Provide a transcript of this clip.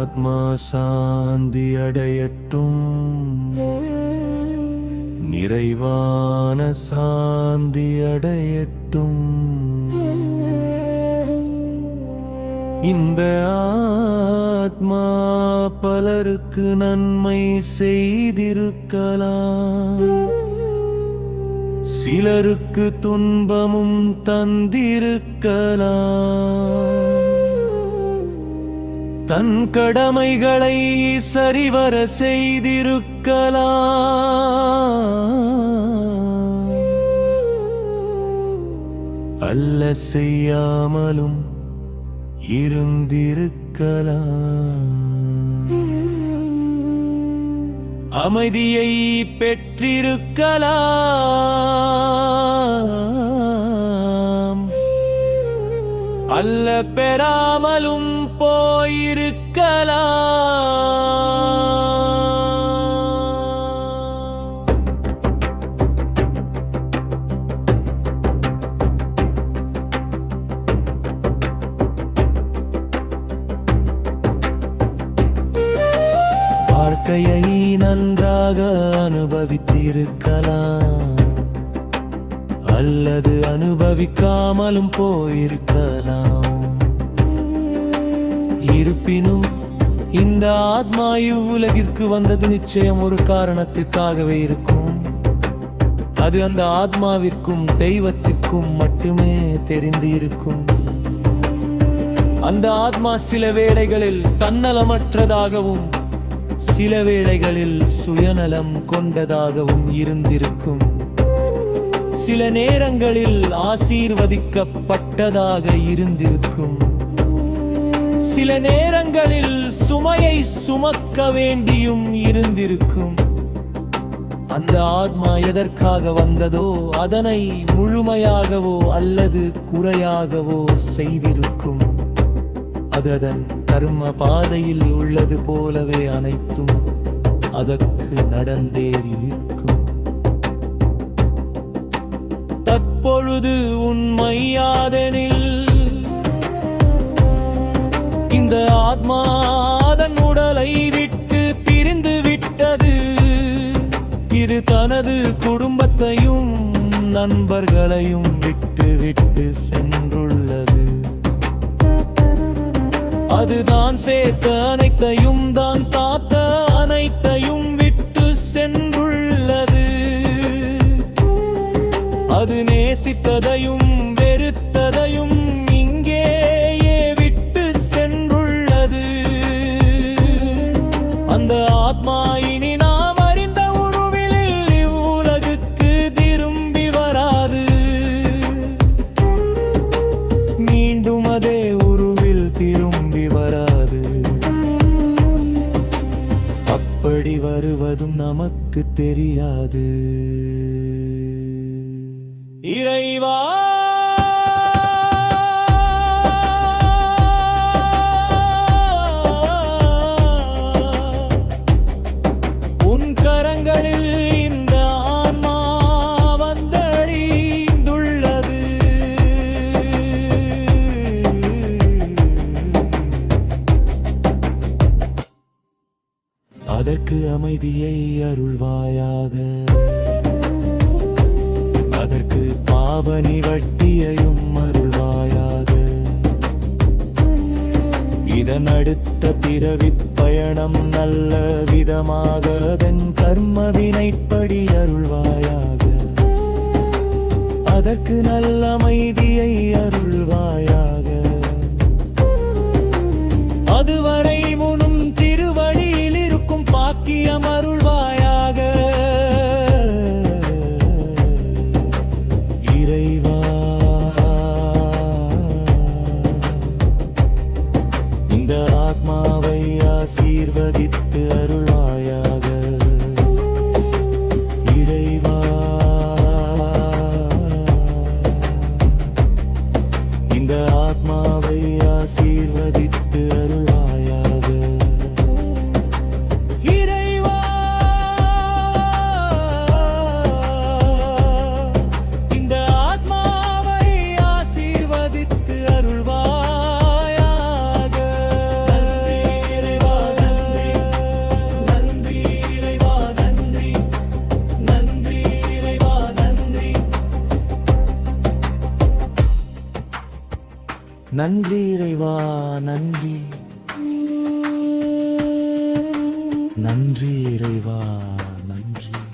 ஆத்மா சாந்தி அடையட்டும். நிறைவான சாந்தி அடையட்டும். இந்த ஆத்மா பலருக்கு நன்மை செய்திருக்கலாம். சிலருக்கு துன்பமும் தந்திருக்கலாம். தன் கடமைகளை சரிவர செய்திருக்கலாம். அல்ல செய்யாமலும் இருந்திருக்கலாம். அமைதியை பெற்றிருக்கலாம். அல்ல பெறாமலும் போயிருக்கலாம். வாழ்க்கையை நன்றாக அனுபவித்திருக்கலாம். அல்லது அனுபவிக்காமலும் போயிருக்கலாம். இருப்பினும் இந்த ஆத்மா இவ்வுலகிற்கு வந்தது நிச்சயம் ஒரு காரணத்திற்காகவே இருக்கும். அது அந்த ஆத்மாவிற்கும் தெய்வத்திற்கும் மட்டுமே தெரிந்து இருக்கும் அந்த ஆத்மா சில வேளைகளில் தன்னலமற்றதாகவும் சில வேளைகளில் சுயநலம் கொண்டதாகவும் இருந்திருக்கும். சில நேரங்களில் ஆசீர்வதிக்கப்பட்டதாக இருந்திருக்கும். சில நேரங்களில் சுமையை சுமக்க வேண்டியும் இருந்திருக்கும். அந்த ஆத்மா எதற்காக வந்ததோ அதனை முழுமையாகவோ அல்லது குறையாகவோ செய்திருக்கும். அது அதன் கர்ம பாதையில் உள்ளது போலவே அனைத்தும் அதற்கு நடந்தேறியிருக்கும் பொழுது உண்மையாதெனில் இந்த ஆத்மா அதன் உடலை விட்டு பிரிந்து விட்டது. இது தனது குடும்பத்தையும் நண்பர்களையும் விட்டு விட்டு சென்றுள்ளது. அதுதான் சேர்த்த அனைத்தையும் தான் தாத்த நேசித்ததையும் வெறுத்ததையும் இங்கேயே விட்டு சென்றுள்ளது. அந்த ஆத்மா இனி நாம் அறிந்த உருவில் இவ்வுலகுக்கு திரும்பி வராது. மீண்டும் அதே உருவில் திரும்பி வராது. அப்படி வருவதும் நமக்கு தெரியாது. இறைவா! உன் கரங்களில் இந்த ஆன்மா வந்தடைந்துள்ளது அதற்கு அமைதியை அருள்வாயாக. ஆவணி வட்டியையும் அருள்வாயாக. இதன் அடுத்த பிறவிப் பயணம் நல்ல விதமாக அதன் கர்ம வினைப்படி அருள்வாயாக. அதற்கு நல்ல அமைதியை அருள்வாயாக. இறைவா. நன்றி இறைவா நன்றி. நன்றி இறைவா நன்றி.